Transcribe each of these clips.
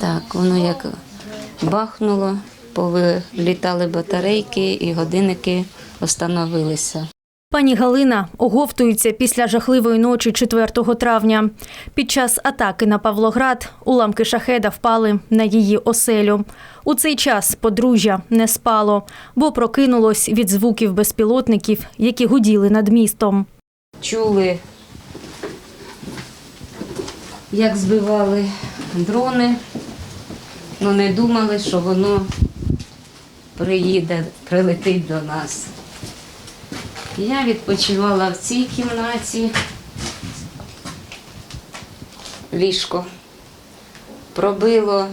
Так, воно як бахнуло, повилітали батарейки і годинники остановилися. Пані Галина оговтується після жахливої ночі 4 травня. Під час атаки на Павлоград уламки шахеда впали на її оселю. У цей час подружжя не спало, бо прокинулось від звуків безпілотників, які гуділи над містом. Чули, як збивали дрони, але не думали, що воно приїде, прилетить до нас. Я відпочивала в цій кімнаті. Ліжко. Пробило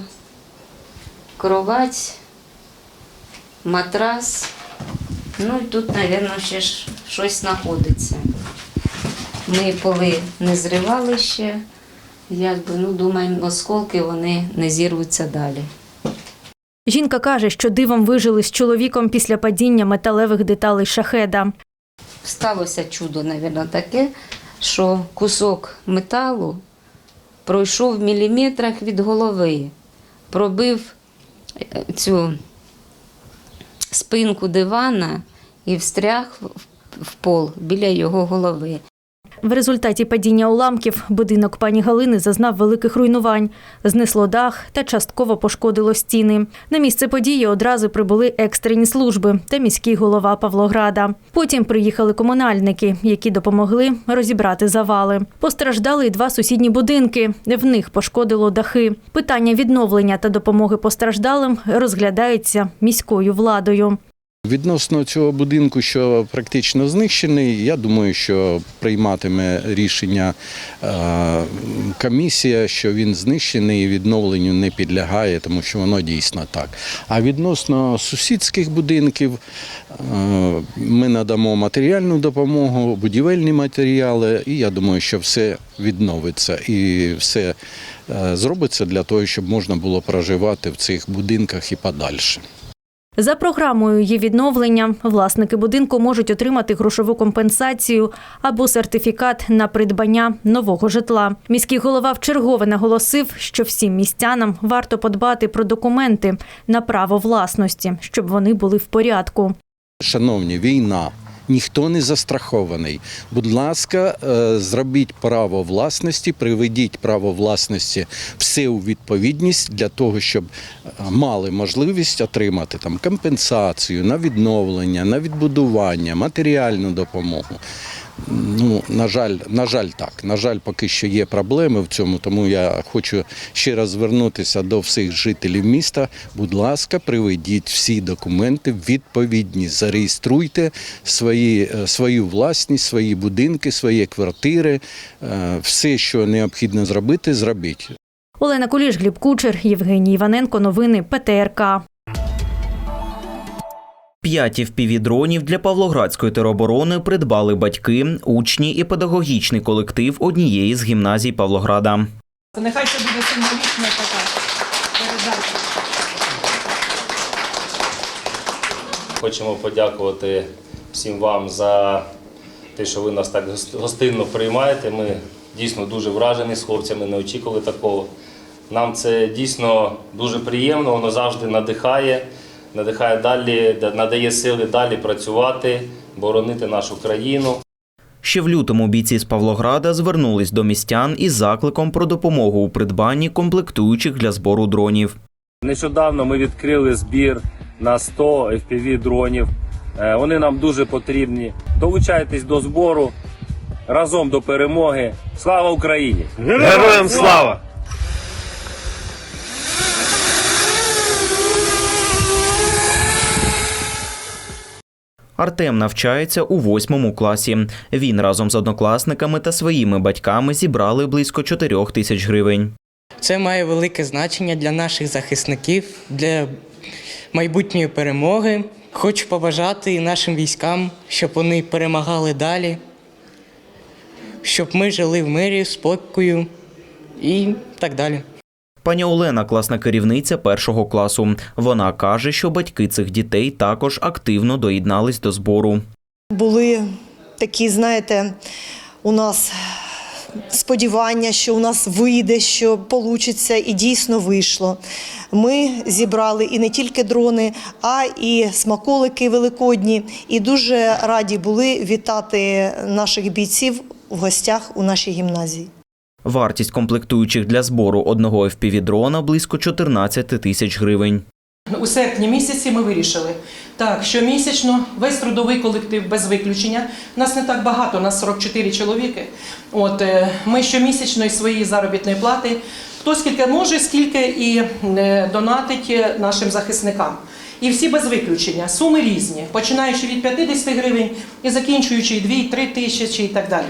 кровать, матрас. Ну і тут, мабуть, ще щось знаходиться. Ми поли не зривали ще, якби, ну, думаємо, осколки вони не зірвуться далі. Жінка каже, що дивом вижили з чоловіком після падіння металевих деталей шахеда. Сталося чудо, мабуть, таке, що кусок металу пройшов в міліметрах від голови, пробив е, цю спинку дивана і встряг в- в пол біля його голови. В результаті падіння уламків будинок пані Галини зазнав великих руйнувань. Знесло дах та частково пошкодило стіни. На місце події одразу прибули екстрені служби та міський голова Павлограда. Потім приїхали комунальники, які допомогли розібрати завали. Постраждали й два сусідні будинки. В них пошкодило дахи. Питання відновлення та допомоги постраждалим розглядається міською владою. Відносно цього будинку, що практично знищений, я думаю, що прийматиме рішення е, комісія, що він знищений і відновленню не підлягає, тому що воно дійсно так. А відносно сусідських будинків е, ми надамо матеріальну допомогу, будівельні матеріали, і я думаю, що все відновиться і все е, зробиться для того, щоб можна було проживати в цих будинках і подальше. За програмою її відновлення власники будинку можуть отримати грошову компенсацію або сертифікат на придбання нового житла. Міський голова вчергове наголосив, що всім містянам варто подбати про документи на право власності, щоб вони були в порядку. Шановні, війна. Ніхто не застрахований. Будь ласка, е, зробіть право власності, приведіть право власності все у відповідність для того, щоб е, мали можливість отримати там компенсацію на відновлення, на відбудування, матеріальну допомогу. Ну, на жаль, на жаль, так. На жаль, поки що є проблеми в цьому, тому я хочу ще раз звернутися до всіх жителів міста. Будь ласка, приведіть всі документи в відповідність, зареєструйте свої, е, свою власність, свої будинки, свої квартири. Е, Все, що необхідно зробити, зробіть. Олена Куліш, Гліб Кучер, Євгеній Іваненко. Новини ПТРК. П'ять FPV-дронів для Павлоградської тероборони придбали батьки, учні і педагогічний колектив однієї з гімназій Павлограда. Нехай це буде символічна така передача. Хочемо подякувати всім вам за те, що ви нас так гостинно приймаєте. Ми дійсно дуже вражені з хлопцями, не очікували такого. Нам це дійсно дуже приємно, воно завжди надихає, надихає далі, да- надає сили далі працювати, боронити нашу країну. Ще в лютому бійці з Павлограда звернулись до містян із закликом про допомогу у придбанні комплектуючих для збору дронів. Нещодавно ми відкрили збір на 100 FPV дронів. Е, Вони нам дуже потрібні. Долучайтесь до збору разом до перемоги. Слава Україні! Героям слава! Артем навчається у восьмому класі. Він разом з однокласниками та своїми батьками зібрали близько 4 тисяч гривень. Це має велике значення для наших захисників, для майбутньої перемоги. Хочу побажати і нашим військам, щоб вони перемагали далі, щоб ми жили в мирі, спокою і так далі. Пані Олена класна керівниця першого класу. Вона каже, що батьки цих дітей також активно доєднались до збору. Були такі, знаєте, у нас сподівання, що у нас вийде, що вийде, і дійсно вийшло. Ми зібрали і не тільки дрони, а і смаколики великодні. І дуже раді були вітати наших бійців в гостях у нашій гімназії. Вартість комплектуючих для збору одного FPV-дрона близько 14 тисяч гривень. У серпні місяці ми вирішили так, щомісячно весь трудовий колектив без виключення. Нас не так багато, нас 44 чоловіки. От е, ми щомісячно із своєї заробітної плати, хто скільки може, скільки і е, донатить е, нашим захисникам. І всі без виключення. Суми різні, починаючи від 50 гривень і закінчуючи 2-3 тисячі і так далі.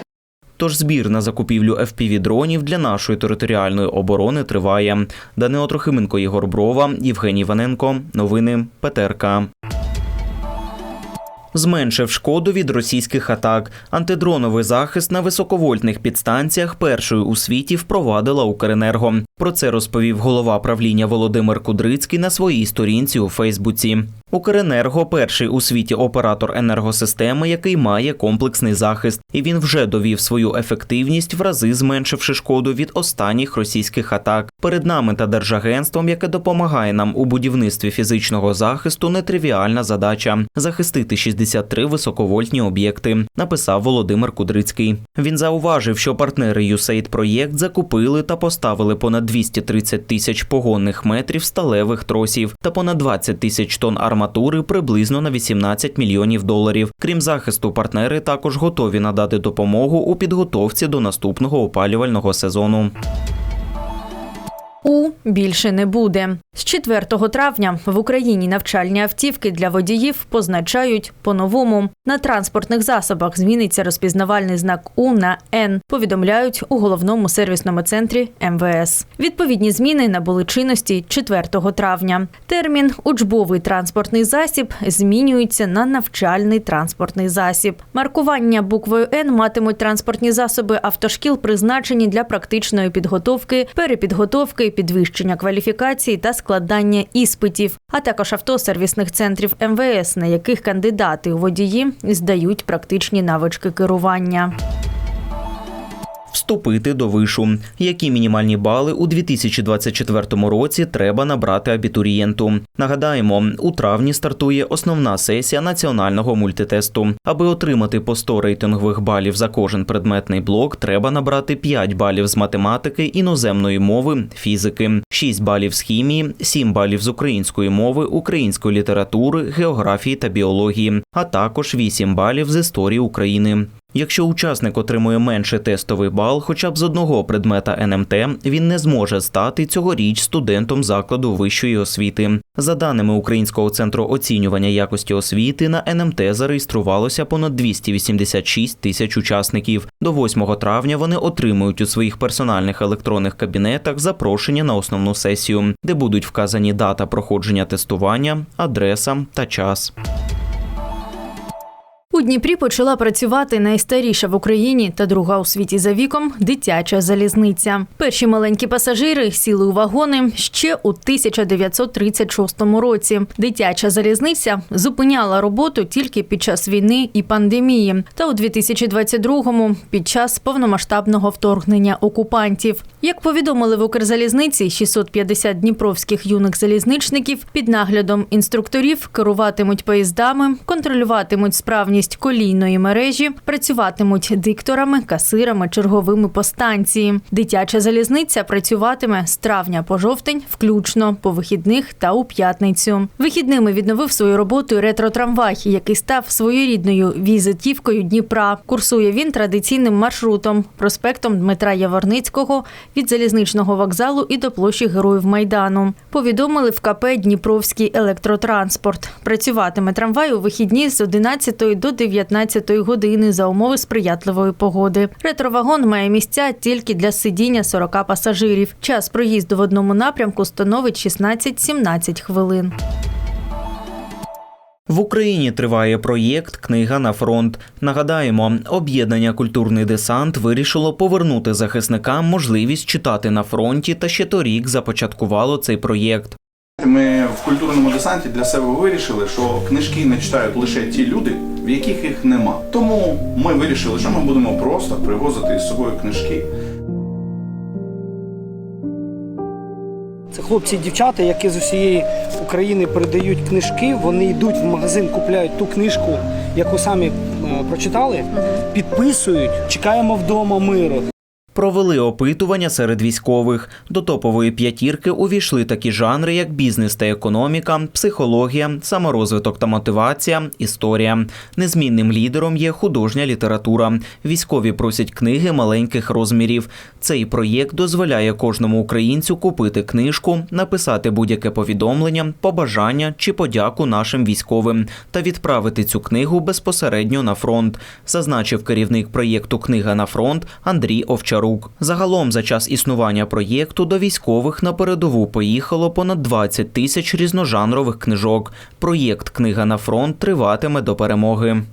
Тож збір на закупівлю FPV-дронів для нашої територіальної оборони триває. Данило Трохименко, Єгор Брова, Євгеній Ваненко. Новини ПТРК. Зменшив шкоду від російських атак. Антидроновий захист на високовольтних підстанціях першою у світі впровадила Укренерго. Про це розповів голова правління Володимир Кудрицький на своїй сторінці у Фейсбуці. Укренерго перший у світі оператор енергосистеми, який має комплексний захист, і він вже довів свою ефективність в рази зменшивши шкоду від останніх російських атак. Перед нами та держагентством, яке допомагає нам у будівництві фізичного захисту, нетривіальна задача захистити 63 високовольтні об'єкти. Написав Володимир Кудрицький. Він зауважив, що партнери USAID проєкт закупили та поставили понад 230 тисяч погонних метрів сталевих тросів та понад 20 тисяч тонн арматури приблизно на 18 мільйонів доларів. Крім захисту, партнери також готові надати допомогу у підготовці до наступного опалювального сезону. У більше не буде. З 4 травня в Україні навчальні автівки для водіїв позначають по-новому. На транспортних засобах зміниться розпізнавальний знак У на Н. Повідомляють у головному сервісному центрі МВС. Відповідні зміни набули чинності 4 травня. Термін учбовий транспортний засіб змінюється на навчальний транспортний засіб. Маркування буквою Н матимуть транспортні засоби автошкіл, призначені для практичної підготовки, перепідготовки, підвищення кваліфікації та складання іспитів, а також автосервісних центрів МВС, на яких кандидати у водії здають практичні навички керування. Вступити до вишу. Які мінімальні бали у 2024 році треба набрати абітурієнту? Нагадаємо, у травні стартує основна сесія національного мультитесту. Аби отримати по 100 рейтингових балів за кожен предметний блок, треба набрати 5 балів з математики, іноземної мови, фізики, 6 балів з хімії, 7 балів з української мови, української літератури, географії та біології, а також 8 балів з історії України. Якщо учасник отримує менше тестовий бал, хоча б з одного предмета НМТ, він не зможе стати цьогоріч студентом закладу вищої освіти. За даними Українського центру оцінювання якості освіти, на НМТ зареєструвалося понад 286 тисяч учасників. До 8 травня вони отримують у своїх персональних електронних кабінетах запрошення на основну сесію, де будуть вказані дата проходження тестування, адреса та час. У Дніпрі почала працювати найстаріша в Україні та друга у світі за віком дитяча залізниця. Перші маленькі пасажири сіли у вагони ще у 1936 році. Дитяча залізниця зупиняла роботу тільки під час війни і пандемії, та у 2022-му під час повномасштабного вторгнення окупантів. Як повідомили в Укрзалізниці, 650 дніпровських юних залізничників під наглядом інструкторів керуватимуть поїздами, контролюватимуть справність колійної мережі, працюватимуть дикторами, касирами, черговими по станції. Дитяча залізниця працюватиме з травня по жовтень, включно по вихідних та у п'ятницю. Вихідними відновив свою роботу ретро-трамвай, який став своєрідною візитівкою Дніпра. Курсує він традиційним маршрутом проспектом Дмитра Яворницького від залізничного вокзалу і до площі Героїв Майдану. Повідомили в КП Дніпровський електротранспорт. Працюватиме трамвай у вихідні з 11 до 19 години за умови сприятливої погоди. Ретровагон має місця тільки для сидіння 40 пасажирів. Час проїзду в одному напрямку становить 16-17 хвилин. В Україні триває проєкт Книга на фронт. Нагадаємо, об'єднання Культурний десант вирішило повернути захисникам можливість читати на фронті та ще торік започаткувало цей проєкт. Ми в культурному десанті для себе вирішили, що книжки не читають лише ті люди, в яких їх нема. Тому ми вирішили, що ми будемо просто привозити з собою книжки. Це хлопці і дівчата, які з усієї України передають книжки. Вони йдуть в магазин, купляють ту книжку, яку самі е, прочитали, підписують. Чекаємо вдома миру. Провели опитування серед військових. До топової п'ятірки увійшли такі жанри, як бізнес та економіка, психологія, саморозвиток та мотивація, історія. Незмінним лідером є художня література. Військові просять книги маленьких розмірів. Цей проєкт дозволяє кожному українцю купити книжку, написати будь-яке повідомлення, побажання чи подяку нашим військовим та відправити цю книгу безпосередньо на фронт, зазначив керівник проєкту Книга на фронт Андрій Овчарук. Загалом за час існування проєкту до військових на передову поїхало понад 20 тисяч різножанрових книжок. Проєкт Книга на фронт триватиме до перемоги.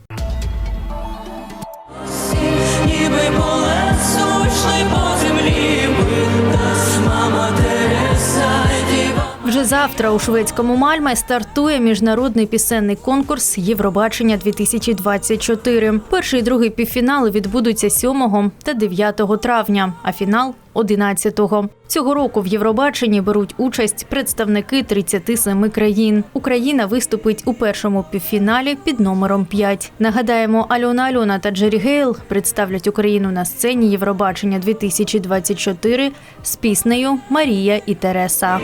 Вже завтра у шведському Мальме стартує міжнародний пісенний конкурс Євробачення 2024. Перший і другий півфінали відбудуться 7 та 9 травня, а фінал 11-го. Цього року в Євробаченні беруть участь представники 37 країн. Україна виступить у першому півфіналі під номером 5. Нагадаємо, Альона Альона та Джері Гейл представлять Україну на сцені Євробачення 2024 з піснею Марія і Тереса.